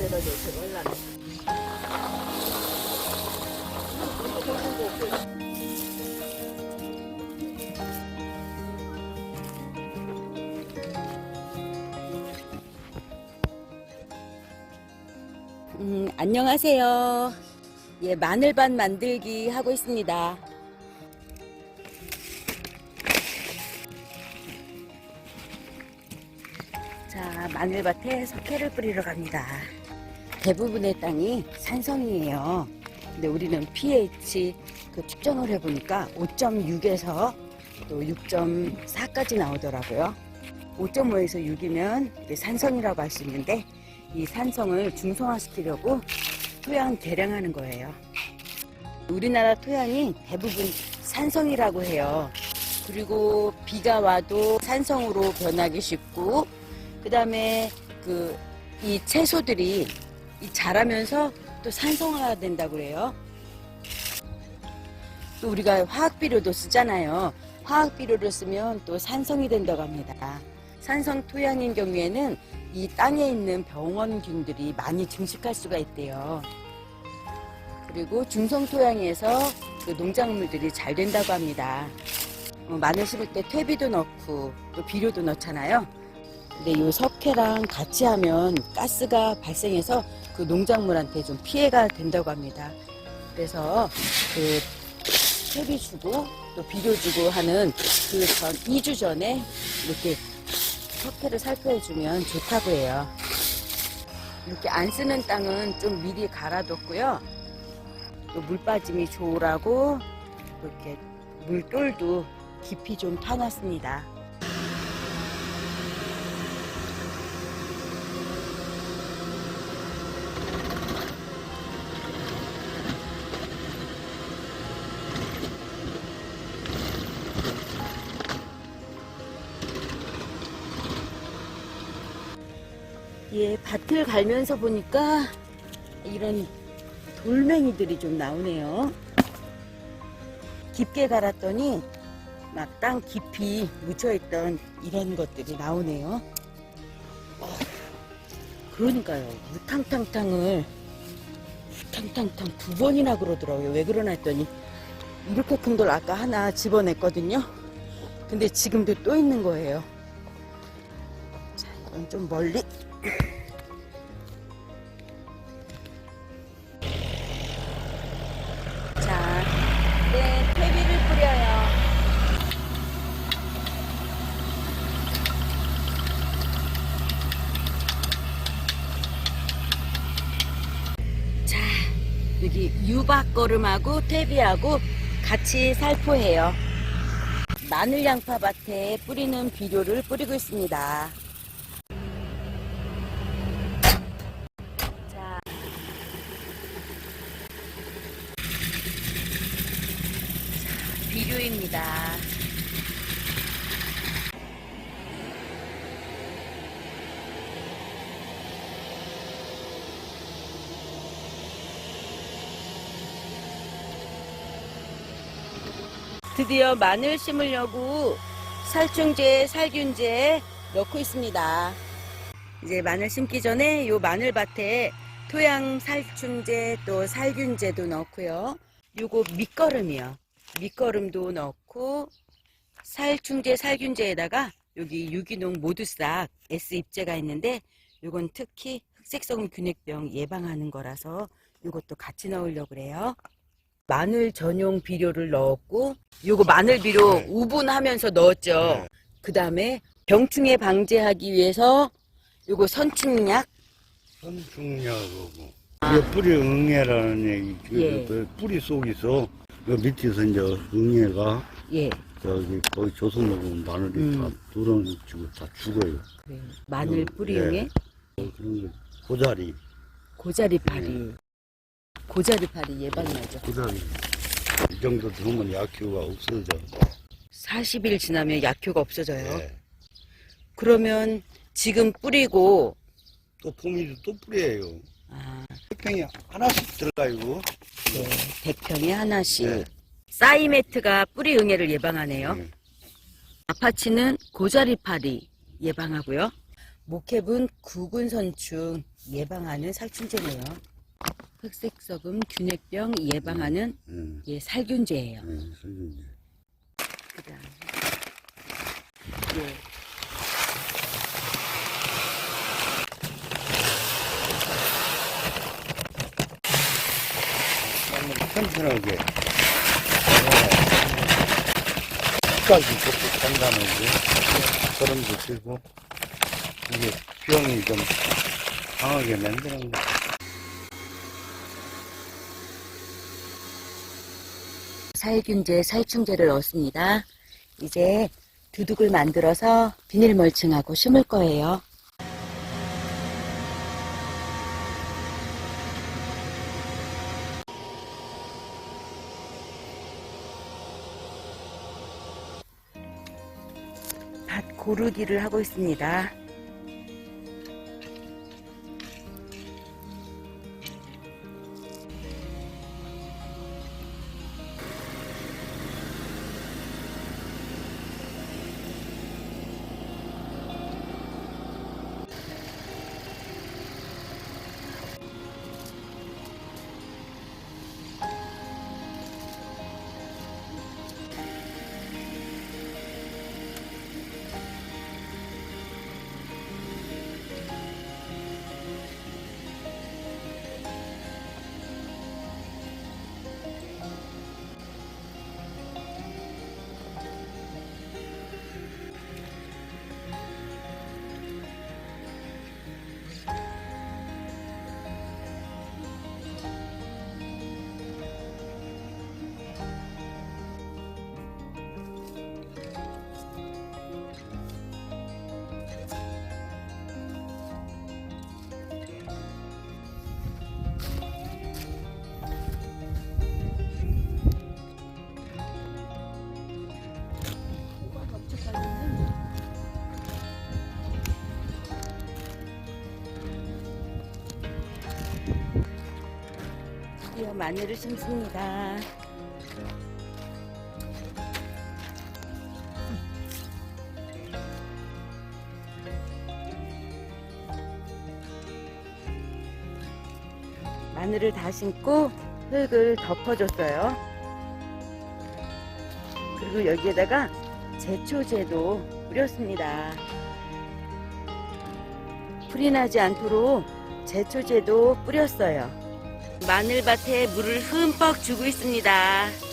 데다 저렇게 올라네. 음, 안녕하세요. 예, 마늘밭 만들기 하고 있습니다. 자, 마늘밭에 석회를 뿌리러 갑니다. 대부분의 땅이 산성이에요. 근데 우리는 pH 그 측정을 해보니까 5.6에서 또 6.4까지 나오더라고요. 5.5에서 6이면 산성이라고 할 수 있는데 이 산성을 중성화시키려고 토양 개량하는 거예요. 우리나라 토양이 대부분 산성이라고 해요. 그리고 비가 와도 산성으로 변하기 쉽고, 그 다음에 그 이 채소들이 이 자라면서 또 산성화가 된다고 그래요. 또 우리가 화학 비료도 쓰잖아요. 화학 비료를 쓰면 또 산성이 된다고 합니다. 산성 토양인 경우에는 이 땅에 있는 병원균들이 많이 증식할 수가 있대요. 그리고 중성 토양에서 그 농작물들이 잘 된다고 합니다. 어, 마늘 심을 때 퇴비도 넣고 또 비료도 넣잖아요. 근데 이 석회랑 같이 하면 가스가 발생해서 그 농작물한테 좀 피해가 된다고 합니다. 그래서 그 퇴비 주고 또 비료 주고 하는 그 전 2주 전에 이렇게 석회를 살펴주면 좋다고 해요. 이렇게 안 쓰는 땅은 좀 미리 갈아뒀고요. 또 물 빠짐이 좋으라고 이렇게 물돌도 깊이 좀 타놨습니다. 예, 밭을 갈면서 보니까 이런 돌멩이들이 좀 나오네요. 깊게 갈았더니 막 땅 깊이 묻혀있던 이런 것들이 나오네요. 어, 그러니까요. 우탕탕탕을 우탕탕탕 두 번이나 그러더라고요. 왜 그러나 했더니 이렇게 큰돌 아까 하나 집어냈거든요. 근데 지금도 또 있는 거예요. 자, 이건 좀 멀리 자, 네, 퇴비를 뿌려요. 자, 여기 유박거름하고 퇴비하고 같이 살포해요. 마늘 양파밭에 뿌리는 비료를 뿌리고 있습니다. 자, 비료입니다. 드디어 마늘 심으려고 살충제, 살균제 넣고 있습니다. 이제 마늘 심기 전에 요 마늘밭에 토양 살충제 또 살균제도 넣고요. 요거 밑거름이요. 밑거름도 넣고 살충제, 살균제에다가 여기 유기농 모두싹 S 입제가 있는데 요건 특히 흑색성 균핵병 예방하는 거라서 요것도 같이 넣으려고 그래요. 마늘 전용 비료를 넣었고 요거 마늘 비료 네. 우분하면서 넣었죠. 네. 그 다음에 병충해 방지하기 위해서 요거 선충약 선충약하고 이게 뿌리 응애라는 얘기 그, 예. 그 뿌리 속에서 그 밑에서 이제 응애가 예 저기 거기 조선 먹으면 마늘이 음. 다 누런지고 다 죽어요 그래요. 마늘 음, 뿌리용에 예. 어, 그런 거 고자리 고자리파리 고자리파리 예방하죠. 고자리 이 정도 되면 약효가 없어져 40일 지나면 약효가 없어져요. 예. 그러면 지금 뿌리고 또 봄이도 또 뿌려요 아, 팽이 하나씩 들어가요 네, 백평에 하나씩 예. 사이메트가 뿌리 응애를 예방하네요. 예. 아파치는 고자리파리 예방하고요. 목캡은 구근선충 예방하는 살충제네요. 흑색소금 균핵병 예방하는 응. 예, 살균제예요. 응, 설명제. 그다음 예. 튼튼하게. 끝까지 걷고 간다는 게, 소름도 들고, 이게 병이 좀 강하게 만드는 거. 살균제, 살충제를 넣었습니다. 이제 두둑을 만들어서 비닐 멀칭하고 심을 거예요. 고르기를 하고 있습니다. 드디어 마늘을 심습니다. 마늘을 다 심고 흙을 덮어줬어요. 그리고 여기에다가 제초제도 뿌렸습니다. 풀이 나지 않도록 제초제도 뿌렸어요. 마늘밭에 물을 흠뻑 주고 있습니다.